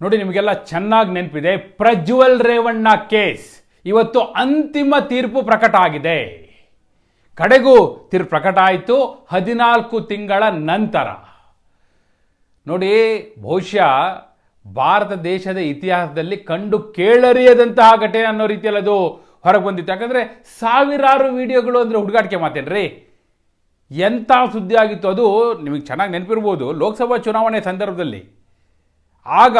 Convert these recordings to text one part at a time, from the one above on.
ನೋಡಿ, ನಿಮಗೆಲ್ಲ ಚೆನ್ನಾಗಿ ನೆನಪಿದೆ. ಪ್ರಜ್ವಲ್ ರೇವಣ್ಣ ಕೇಸ್. ಇವತ್ತು ಅಂತಿಮ ತೀರ್ಪು ಪ್ರಕಟ ಆಗಿದೆ. ಕಡೆಗೂ ತೀರ್ಪು ಪ್ರಕಟ ಆಯಿತು, ಹದಿನಾಲ್ಕು ತಿಂಗಳ ನಂತರ. ನೋಡಿ, ಬಹುಶಃ ಭಾರತ ದೇಶದ ಇತಿಹಾಸದಲ್ಲಿ ಕಂಡು ಕೇಳರಿಯದಂತಹ ಘಟನೆ ಅನ್ನೋ ರೀತಿಯಲ್ಲಿ ಅದು ಹೊರಗೆ ಬಂದಿತ್ತು. ಯಾಕಂದರೆ ಸಾವಿರಾರು ವಿಡಿಯೋಗಳು ಅಂದರೆ ಹುಡುಗಾಟಿಕೆ ಮಾತೇನ್ರಿ? ಎಂಥ ಸುದ್ದಿ ಆಗಿತ್ತು ಅದು ನಿಮಗೆ ಚೆನ್ನಾಗಿ ನೆನಪಿರ್ಬೋದು, ಲೋಕಸಭಾ ಚುನಾವಣೆ ಸಂದರ್ಭದಲ್ಲಿ. ಆಗ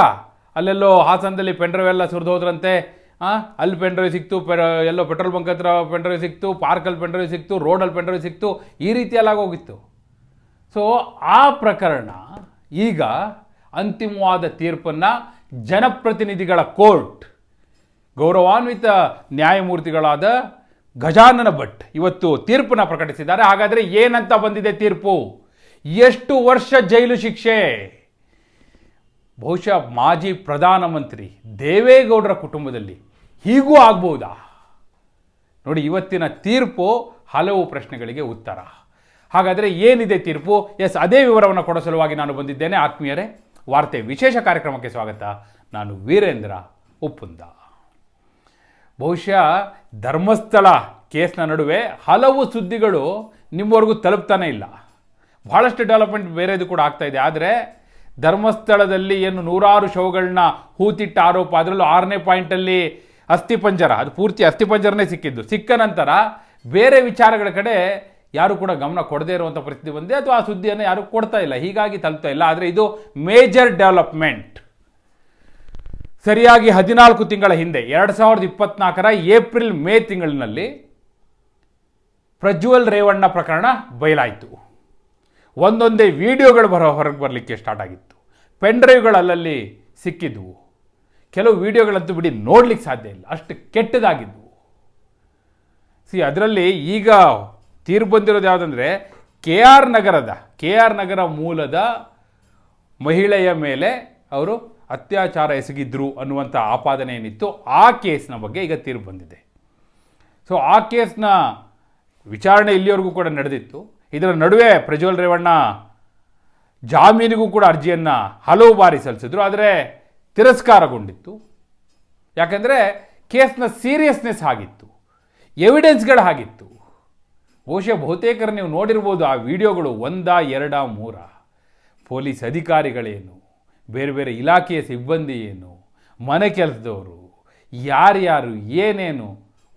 ಅಲ್ಲೆಲ್ಲೋ ಹಾಸನದಲ್ಲಿ ಪೆಂಡ್ರೈವ್ ಎಲ್ಲ ಸುರಿದು ಹೋದ್ರಂತೆ ಆ, ಅಲ್ಲಿ ಪೆಂಡ್ರೈವ್ ಸಿಕ್ತು ಪೆ ಎಲ್ಲೋ ಪೆಟ್ರೋಲ್ ಬಂಕ್ ಹತ್ರ ಪೆಂಡ್ರೈವ್ ಸಿಕ್ತು ಪಾರ್ಕಲ್ಲಿ ಪೆಂಡ್ರೈವ್ ಸಿಕ್ತು ರೋಡಲ್ಲಿ ಪೆಂಡ್ರೈವ್ ಸಿಕ್ತು ಈ ರೀತಿಯೆಲ್ಲ ಹೋಗಿತ್ತು ಸೊ ಆ ಪ್ರಕರಣ ಈಗ ಅಂತಿಮವಾದ ತೀರ್ಪನ್ನು ಜನಪ್ರತಿನಿಧಿಗಳ ಕೋರ್ಟ್ ಗೌರವಾನ್ವಿತ ನ್ಯಾಯಮೂರ್ತಿಗಳಾದ ಗಜಾನನ ಭಟ್ ಇವತ್ತು ತೀರ್ಪನ್ನು ಪ್ರಕಟಿಸಿದ್ದಾರೆ. ಹಾಗಾದರೆ ಏನಂತ ಬಂದಿದೆ ತೀರ್ಪು? ಎಷ್ಟು ವರ್ಷ ಜೈಲು ಶಿಕ್ಷೆ? ಬಹುಶಃ ಮಾಜಿ ಪ್ರಧಾನಮಂತ್ರಿ ದೇವೇಗೌಡರ ಕುಟುಂಬದಲ್ಲಿ ಹೀಗೂ ಆಗ್ಬೋದಾ? ನೋಡಿ, ಇವತ್ತಿನ ತೀರ್ಪು ಹಲವು ಪ್ರಶ್ನೆಗಳಿಗೆ ಉತ್ತರ. ಹಾಗಾದರೆ ಏನಿದೆ ತೀರ್ಪು? ಎಸ್, ಅದೇ ವಿವರವನ್ನು ಕೊಡೋ ಸಲುವಾಗಿ ನಾನು ಬಂದಿದ್ದೇನೆ. ಆತ್ಮೀಯರೇ, ವಾರ್ತೆ ವಿಶೇಷ ಕಾರ್ಯಕ್ರಮಕ್ಕೆ ಸ್ವಾಗತ. ನಾನು ವೀರೇಂದ್ರ ಉಪ್ಪುಂದ. ಬಹುಶಃ ಧರ್ಮಸ್ಥಳ ಕೇಸ್ನ ನಡುವೆ ಹಲವು ಸುದ್ದಿಗಳು ನಿಮ್ಮವರೆಗೂ ತಲುಪ್ತಾನೇ ಇಲ್ಲ. ಬಹಳಷ್ಟು ಡೆವಲಪ್ಮೆಂಟ್ ಬೇರೆದು ಕೂಡ ಆಗ್ತಾ ಇದೆ. ಆದರೆ ಧರ್ಮಸ್ಥಳದಲ್ಲಿ ಏನು ನೂರಾರು ಶವಗಳನ್ನ ಹೂತಿಟ್ಟ ಆರೋಪ. ಅದರಲ್ಲೂ ಆರನೇ ಪಾಯಿಂಟಲ್ಲಿ ಅಸ್ಥಿಪಂಜರ ಅದು ಪೂರ್ತಿ ಅಸ್ಥಿಪಂಜರನೇ ಸಿಕ್ಕಿದ್ದು. ಸಿಕ್ಕ ನಂತರ ಬೇರೆ ವಿಚಾರಗಳ ಕಡೆ ಯಾರು ಕೂಡ ಗಮನ ಕೊಡದೇ ಇರುವಂಥ ಪರಿಸ್ಥಿತಿ ಬಂದಿದೆ. ಅಥವಾ ಆ ಸುದ್ದಿಯನ್ನು ಯಾರು ಕೊಡ್ತಾ ಇಲ್ಲ. ಹೀಗಾಗಿ ತಲುಪ್ತಾ ಇಲ್ಲ. ಆದರೆ ಇದು ಮೇಜರ್ ಡೆವಲಪ್ಮೆಂಟ್. ಸರಿಯಾಗಿ ಹದಿನಾಲ್ಕು ತಿಂಗಳ ಹಿಂದೆ, ಎರಡು ಸಾವಿರದ ಇಪ್ಪತ್ನಾಲ್ಕರ ಏಪ್ರಿಲ್ ಮೇ ತಿಂಗಳಿನಲ್ಲಿ ಪ್ರಜ್ವಲ್ ರೇವಣ್ಣ ಪ್ರಕರಣ ಬಯಲಾಯಿತು. ಒಂದೊಂದೇ ವಿಡಿಯೋಗಳು ಬರೋ ಹೊರಗೆ ಬರಲಿಕ್ಕೆ ಸ್ಟಾರ್ಟ್ ಆಗಿತ್ತು. ಪೆನ್ಡ್ರೈವ್ಗಳು ಅಲ್ಲಲ್ಲಿ ಸಿಕ್ಕಿದ್ವು. ಕೆಲವು ವಿಡಿಯೋಗಳಂತೂ ಬಿಡಿ ನೋಡ್ಲಿಕ್ಕೆ ಸಾಧ್ಯ ಇಲ್ಲ. ಅಷ್ಟು ಕೆಟ್ಟದಾಗಿದ್ವು. ಸಿ ಅದರಲ್ಲಿ ಈಗ ತೀರ್ ಬಂದಿರೋದು ಯಾವುದಂದರೆ ಕೆ ಆರ್ ನಗರದ, ಕೆ ಆರ್ ನಗರ ಮೂಲದ ಮಹಿಳೆಯ ಮೇಲೆ ಅವರು ಅತ್ಯಾಚಾರ ಎಸಗಿದ್ರು ಅನ್ನುವಂಥ ಆಪಾದನೆ ಏನಿತ್ತು, ಆ ಕೇಸ್ನ ಬಗ್ಗೆ ಈಗ ತೀರ್ಪು ಬಂದಿದೆ. ಸೊ ಆ ಕೇಸ್ನ ವಿಚಾರಣೆ ಇಲ್ಲಿವರೆಗೂ ಕೂಡ ನಡೆದಿತ್ತು. ಇದರ ನಡುವೆ ಪ್ರಜ್ವಲ್ ರೇವಣ್ಣ ಜಾಮೀನಿಗೂ ಕೂಡ ಅರ್ಜಿಯನ್ನು ಹಲವು ಬಾರಿ ಸಲ್ಲಿಸಿದ್ರು, ಆದರೆ ತಿರಸ್ಕಾರಗೊಂಡಿತ್ತು. ಯಾಕೆಂದರೆ ಕೇಸ್ನ ಸೀರಿಯಸ್ನೆಸ್ ಆಗಿತ್ತು, ಎವಿಡೆನ್ಸ್ಗಳು ಆಗಿತ್ತು. ಬಹುಶಃ ಬಹುತೇಕರು ನೀವು ನೋಡಿರ್ಬೋದು ಆ ವಿಡಿಯೋಗಳು ಒಂದ ಎರಡ ಮೂರ. ಪೊಲೀಸ್ ಅಧಿಕಾರಿಗಳೇನು, ಬೇರೆ ಬೇರೆ ಇಲಾಖೆಯ ಸಿಬ್ಬಂದಿ ಏನು, ಮನೆ ಕೆಲಸದವರು, ಯಾರ್ಯಾರು, ಏನೇನು,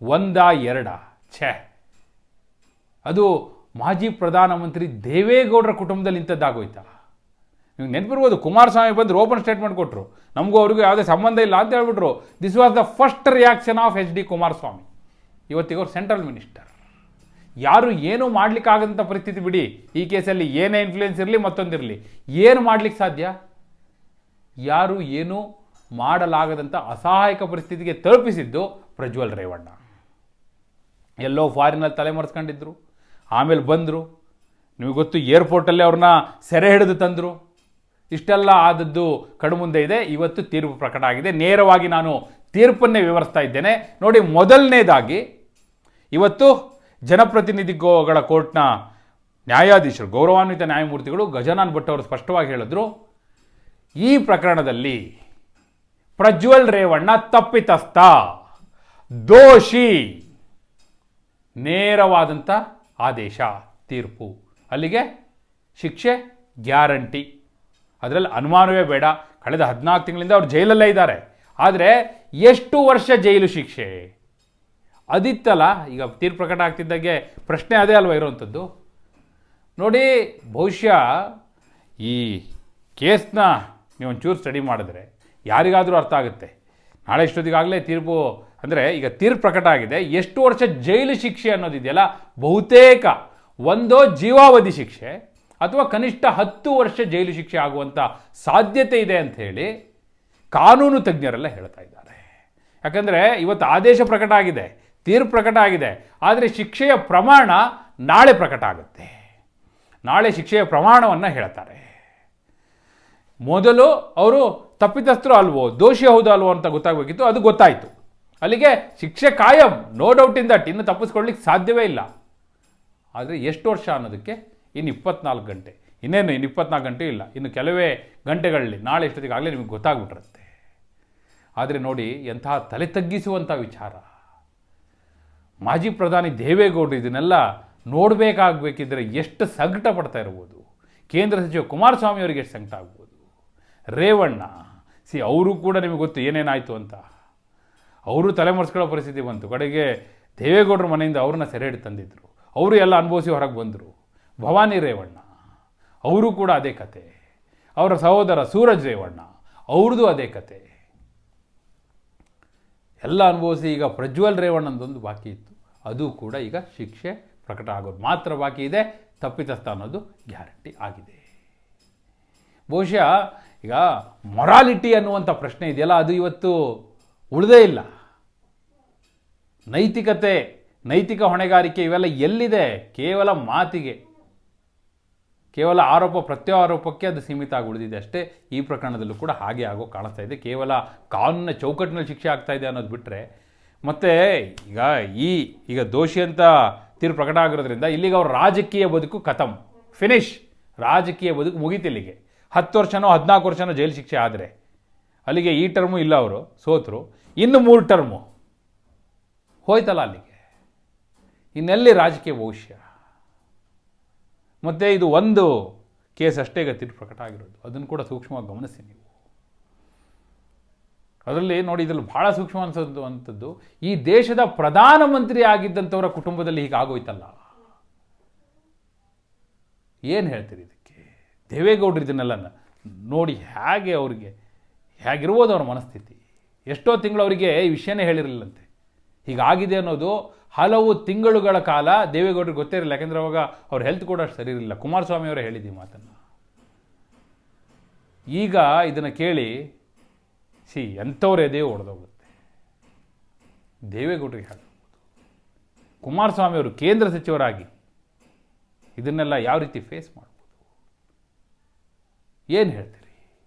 ಒಂದ ಎರಡ, ಛೇ. ಅದು ಮಾಜಿ ಪ್ರಧಾನಮಂತ್ರಿ ದೇವೇಗೌಡರ ಕುಟುಂಬದಲ್ಲಿ ಇಂಥದ್ದಾಗೋಯ್ತಾ? ನೀವು ನೆನಪಿರ್ಬೋದು, ಕುಮಾರಸ್ವಾಮಿ ಬಂದು ಓಪನ್ ಸ್ಟೇಟ್ಮೆಂಟ್ ಕೊಟ್ಟರು ನಮಗೂ ಅವ್ರಿಗೂ ಯಾವುದೇ ಸಂಬಂಧ ಇಲ್ಲ ಅಂತ ಹೇಳ್ಬಿಟ್ರು. This was the first reaction of H D Kumaraswamy. ಇವತ್ತಿಗೆ ಅವ್ರು ಸೆಂಟ್ರಲ್ ಮಿನಿಸ್ಟರ್ ಯಾರು ಏನೂ ಮಾಡಲಿಕ್ಕಾಗದಂಥ ಪರಿಸ್ಥಿತಿ ಬಿಡಿ. ಈ ಕೇಸಲ್ಲಿ ಏನೇ ಇನ್ಫ್ಲೂಯೆನ್ಸ್ ಇರಲಿ ಮತ್ತೊಂದಿರಲಿ ಏನು ಮಾಡ್ಲಿಕ್ಕೆ ಸಾಧ್ಯ? ಯಾರು ಏನೂ ಮಾಡಲಾಗದಂಥ ಅಸಹಾಯಕ ಪರಿಸ್ಥಿತಿಗೆ ತಲುಪಿಸಿದ್ದು ಪ್ರಜ್ವಲ್ ರೇವಣ್ಣ. ಎಲ್ಲೋ ಫಾರಿನಲ್ಲಿ ತಲೆಮರೆಸ್ಕೊಂಡಿದ್ರು. ಆಮೇಲೆ ಬಂದರು. ನಿಮಗೆ ಗೊತ್ತು, ಏರ್ಪೋರ್ಟಲ್ಲೇ ಅವ್ರನ್ನ ಸೆರೆ ಹಿಡಿದು ತಂದರು. ಇಷ್ಟೆಲ್ಲ ಆದದ್ದು ಕಣ್ಮುಂದೆ ಇದೆ. ಇವತ್ತು ತೀರ್ಪು ಪ್ರಕಟ ಆಗಿದೆ. ನೇರವಾಗಿ ನಾನು ತೀರ್ಪನ್ನೇ ವಿವರಿಸ್ತಾ ಇದ್ದೇನೆ. ನೋಡಿ, ಮೊದಲನೇದಾಗಿ ಇವತ್ತು ಜನಪ್ರತಿನಿಧಿಗಳ ಕೋರ್ಟ್ನ ನ್ಯಾಯಾಧೀಶರು, ಗೌರವಾನ್ವಿತ ನ್ಯಾಯಮೂರ್ತಿಗಳು ಗಜಾನನ್ ಭಟ್ ಅವರು ಸ್ಪಷ್ಟವಾಗಿ ಹೇಳಿದ್ರು, ಈ ಪ್ರಕರಣದಲ್ಲಿ ಪ್ರಜ್ವಲ್ ರೇವಣ್ಣ ತಪ್ಪಿತಸ್ಥ, ದೋಷಿ, ನೇರವಾದಂಥ ಆದೇಶ, ತೀರ್ಪು. ಅಲ್ಲಿಗೆ ಶಿಕ್ಷೆ ಗ್ಯಾರಂಟಿ. ಅದರಲ್ಲಿ ಅನುಮಾನವೇ ಬೇಡ. ಕಳೆದ ಹದಿನಾಲ್ಕು ತಿಂಗಳಿಂದ ಅವ್ರು ಜೈಲಲ್ಲೇ ಇದ್ದಾರೆ. ಆದರೆ ಎಷ್ಟು ವರ್ಷ ಜೈಲು ಶಿಕ್ಷೆ? ಅದಿತ್ತಲ್ಲ, ಈಗ ತೀರ್ಪು ಪ್ರಕಟ ಆಗ್ತಿದ್ದಾಗೆ ಪ್ರಶ್ನೆ ಅದೇ ಅಲ್ವಾ ಇರುವಂಥದ್ದು? ನೋಡಿ, ಬಹುಶಃ ಈ ಕೇಸ್ನ ನೀವು ಒಂಚೂರು ಸ್ಟಡಿ ಮಾಡಿದ್ರೆ ಯಾರಿಗಾದರೂ ಅರ್ಥ ಆಗುತ್ತೆ. ನಾಳೆ ಇಷ್ಟೊತ್ತಿಗಾಗಲೇ ತೀರ್ಪು ಅಂದರೆ ಈಗ ತೀರ್ಪು ಪ್ರಕಟ ಆಗಿದೆ. ಎಷ್ಟು ವರ್ಷ ಜೈಲು ಶಿಕ್ಷೆ ಅನ್ನೋದಿದೆಯಲ್ಲ? ಬಹುತೇಕ ಒಂದೋ ಜೀವಾವಧಿ ಶಿಕ್ಷೆ ಅಥವಾ ಕನಿಷ್ಠ ಹತ್ತು ವರ್ಷ ಜೈಲು ಶಿಕ್ಷೆ ಆಗುವಂಥ ಸಾಧ್ಯತೆ ಇದೆ ಅಂತ ಹೇಳಿ ಕಾನೂನು ತಜ್ಞರೆಲ್ಲ ಹೇಳ್ತಾ ಇದ್ದಾರೆ. ಯಾಕಂದರೆ ಇವತ್ತು ಆದೇಶ ಪ್ರಕಟ ಆಗಿದೆ ತೀರ್ಪು ಪ್ರಕಟ ಆಗಿದೆ. ಆದರೆ ಶಿಕ್ಷೆಯ ಪ್ರಮಾಣ ನಾಳೆ ಪ್ರಕಟ ಆಗುತ್ತೆ. ನಾಳೆ ಶಿಕ್ಷೆಯ ಪ್ರಮಾಣವನ್ನು ಹೇಳ್ತಾರೆ. ಮೊದಲು ಅವರು ತಪ್ಪಿತಸ್ಥರು ಅಲ್ವೋ, ದೋಷಿ ಹೌದು ಅಲ್ವೋ ಅಂತ ಗೊತ್ತಾಗಬೇಕಿತ್ತು, ಅದು ಗೊತ್ತಾಯಿತು. ಅಲ್ಲಿಗೆ ಶಿಕ್ಷೆ ಕಾಯಂ ನೋ ಡೌಟ್ ಇನ್ ದಟ್ ಇನ್ನು ತಪ್ಪಿಸ್ಕೊಳ್ಳಿಕ್ಕೆ ಸಾಧ್ಯವೇ ಇಲ್ಲ. ಆದರೆ ಎಷ್ಟು ವರ್ಷ ಅನ್ನೋದಕ್ಕೆ ಇನ್ನು ಇಪ್ಪತ್ನಾಲ್ಕು ಗಂಟೆ. ಇನ್ನೇನು ಇನ್ನು ಇಪ್ಪತ್ನಾಲ್ಕು ಗಂಟೆ ಇಲ್ಲ. ಇನ್ನು ಕೆಲವೇ ಗಂಟೆಗಳಲ್ಲಿ, ನಾಳೆ ಎಷ್ಟೊತ್ತಿಗಾಗಲೇ ನಿಮಗೆ ಗೊತ್ತಾಗ್ಬಿಟ್ಟಿರುತ್ತೆ ಆದರೆ ನೋಡಿ, ಎಂತಹ ತಲೆ ತಗ್ಗಿಸುವಂಥ ವಿಚಾರ. ಮಾಜಿ ಪ್ರಧಾನಿ ದೇವೇಗೌಡರು ಇದನ್ನೆಲ್ಲ ನೋಡಬೇಕಾಗಬೇಕಿದ್ರೆ ಎಷ್ಟು ಸಂಕಟ ಪಡ್ತಾ ಇರ್ಬೋದು. ಕೇಂದ್ರ ಸಚಿವ ಕುಮಾರಸ್ವಾಮಿ ಅವರಿಗೆ ಎಷ್ಟು ಸಂಕಟ ಆಗ್ಬೋದು. ರೇವಣ್ಣ, ಸಿ, ಅವರು ಕೂಡ ನಿಮಗೆ ಗೊತ್ತು ಏನೇನಾಯಿತು ಅಂತ. ಅವರು ತಲೆಮರೆಸ್ಕೊಳ್ಳೋ ಪರಿಸ್ಥಿತಿ ಬಂತು. ಕಡೆಗೆ ದೇವೇಗೌಡರ ಮನೆಯಿಂದ ಅವ್ರನ್ನ ಸೆರೆ ಹಿಡಿದು ತಂದಿದ್ದರು ಅವರು ಎಲ್ಲ ಅನುಭವಿಸಿ ಹೊರಗೆ ಬಂದರು. ಭವಾನಿ ರೇವಣ್ಣ, ಅವರು ಕೂಡ ಅದೇ ಕತೆ. ಅವರ ಸಹೋದರ ಸೂರಜ್ ರೇವಣ್ಣ, ಅವ್ರದ್ದು ಅದೇ ಕತೆ. ಎಲ್ಲ ಅನುಭವಿಸಿ ಈಗ ಪ್ರಜ್ವಲ್ ರೇವಣ್ಣಂದೊಂದು ಬಾಕಿ ಇತ್ತು. ಅದು ಕೂಡ ಈಗ ಶಿಕ್ಷೆ ಪ್ರಕಟ ಆಗೋದು ಮಾತ್ರ ಬಾಕಿ ಇದೆ. ತಪ್ಪಿತಸ್ಥ ಅನ್ನೋದು ಗ್ಯಾರಂಟಿ ಆಗಿದೆ. ಬಹುಶಃ ಈಗ ಮೊರಾಲಿಟಿ ಅನ್ನುವಂಥ ಪ್ರಶ್ನೆ ಇದೆಯಲ್ಲ, ಅದು ಇವತ್ತು ಉಳಿದೇ ಇಲ್ಲ. ನೈತಿಕತೆ, ನೈತಿಕ ಹೊಣೆಗಾರಿಕೆ ಇವೆಲ್ಲ ಎಲ್ಲಿದೆ? ಕೇವಲ ಮಾತಿಗೆ. ಕೇವಲ ಆರೋಪ, ಪ್ರತ್ಯಾರೋಪಕ್ಕೆ ಅದು ಸೀಮಿತ ಆಗಿ ಉಳಿದಿದೆ ಅಷ್ಟೇ. ಈ ಪ್ರಕರಣದಲ್ಲೂ ಕೂಡ ಹಾಗೆ ಆಗೋ ಕಾಣಿಸ್ತಾ ಇದೆ. ಕೇವಲ ಕಾನೂನಿನ ಚೌಕಟ್ಟಿನಲ್ಲಿ ಶಿಕ್ಷೆ ಆಗ್ತಾ ಇದೆ ಅನ್ನೋದು ಬಿಟ್ಟರೆ ಮತ್ತು ಈಗ ಈ, ಈಗ ದೋಷಿ ಅಂತ ತೀರ್ಪು ಪ್ರಕಟ ಆಗಿರೋದ್ರಿಂದ ಇಲ್ಲಿಗೆ ಅವ್ರ ರಾಜಕೀಯ ಬದುಕು ಖತಮ್. ಫಿನಿಶ್ ರಾಜಕೀಯ ಬದುಕು ಮುಗೀತಿಲ್ಲಿಗೆ ಹತ್ತು ವರ್ಷನೋ ಹದಿನಾಲ್ಕು ವರ್ಷನೋ ಜೈಲು ಶಿಕ್ಷೆ ಆದರೆ. ಅಲ್ಲಿಗೆ ಈ ಟರ್ಮು ಇಲ್ಲ ಅವರು, ಸೋತರು. ಇನ್ನು ಮೂರು ಟರ್ಮು. ಹೋಯ್ತಲ್ಲ ಅಲ್ಲಿಗೆ. ಇನ್ನೆಲ್ಲಿ ರಾಜಕೀಯ ಭವಿಷ್ಯ? ಮತ್ತು ಇದು ಒಂದು ಕೇಸ್ ಅಷ್ಟೇ ಗತಿಟ್ಟು ಪ್ರಕಟ ಆಗಿರೋದು. ಅದನ್ನು ಕೂಡ ಸೂಕ್ಷ್ಮವಾಗಿ ಗಮನಿಸಿ ನೀವು. ಅದರಲ್ಲಿ ನೋಡಿ, ಇದರಲ್ಲಿ ಭಾಳ ಸೂಕ್ಷ್ಮ ಅನಿಸೋದು ಈ ದೇಶದ ಪ್ರಧಾನಮಂತ್ರಿ ಆಗಿದ್ದಂಥವರ ಕುಟುಂಬದಲ್ಲಿ ಹೀಗೆ ಆಗೋಯ್ತಲ್ಲ. ಏನು ಹೇಳ್ತೀರಿ ಇದಕ್ಕೆ? ದೇವೇಗೌಡರು ಇದನ್ನೆಲ್ಲ ನೋಡಿ ಹೇಗೆ ಅವ್ರಿಗೆ ಹೇಗಿರ್ಬೋದು ಅವ್ರ ಮನಸ್ಥಿತಿ? ಎಷ್ಟೋ ತಿಂಗಳು ಅವರಿಗೆ ಈ ವಿಷಯನೇ ಹೇಳಿರಲಿಲ್ಲಂತೆ. ಹೀಗಾಗಿದೆ ಅನ್ನೋದು ಹಲವು ತಿಂಗಳುಗಳ ಕಾಲ ದೇವೇಗೌಡರಿಗೆ ಗೊತ್ತೇ ಇರಲಿಲ್ಲ ಯಾಕೆಂದರೆ ಅವಾಗ ಅವ್ರ ಹೆಲ್ತ್ ಕೂಡ ಅಷ್ಟು ಸರಿ ಇರಲಿಲ್ಲ. ಕುಮಾರಸ್ವಾಮಿ ಅವರೇ ಹೇಳಿದ್ದು ಮಾತನ್ನು. ಈಗ ಇದನ್ನು ಕೇಳಿ ಸಿ ಎಂಥವ್ರ ಎದೆಯೋ ಒಡೆದೋಗುತ್ತೆ? ದೇವೇಗೌಡರಿಗೆ ಕುಮಾರಸ್ವಾಮಿ ಅವರು ಕೇಂದ್ರ ಸಚಿವರಾಗಿ ಇದನ್ನೆಲ್ಲ ಯಾವ ರೀತಿ ಫೇಸ್ ಮಾಡ್ಬೋದು? ಏನು ಹೇಳ್ತೀರಿ?